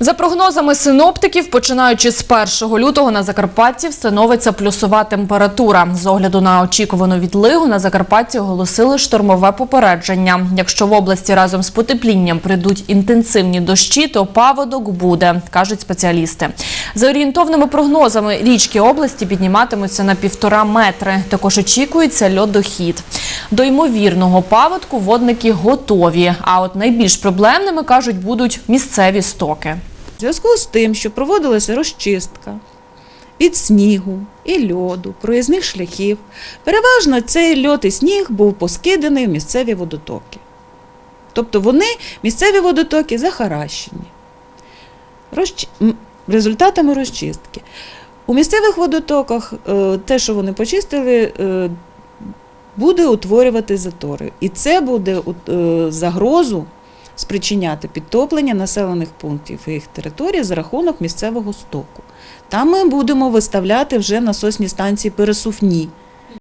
За прогнозами синоптиків, починаючи з 1 лютого на Закарпатті встановиться плюсова температура. З огляду на очікувану відлигу на Закарпатті оголосили штормове попередження. Якщо в області разом з потеплінням прийдуть інтенсивні дощі, то паводок буде, кажуть спеціалісти. За орієнтовними прогнозами, річки області підніматимуться на півтора метри. Також очікується льодохід. До ймовірного паводку водники готові. А от найбільш проблемними кажуть будуть місцеві стоки. В зв'язку з тим, що проводилася розчистка від снігу і льоду, проїзних шляхів, переважно цей льод і сніг був поскиданий в місцеві водотоки. Тобто вони, місцеві водотоки, захаращені. Розч... Результатами розчистки. У місцевих водотоках е, те, що вони почистили, е, буде утворювати затори. І це буде е, загрозу спричиняти підтоплення населених пунктів і їх територій за рахунок місцевого стоку. Там ми будемо виставляти вже насосні станції пересувні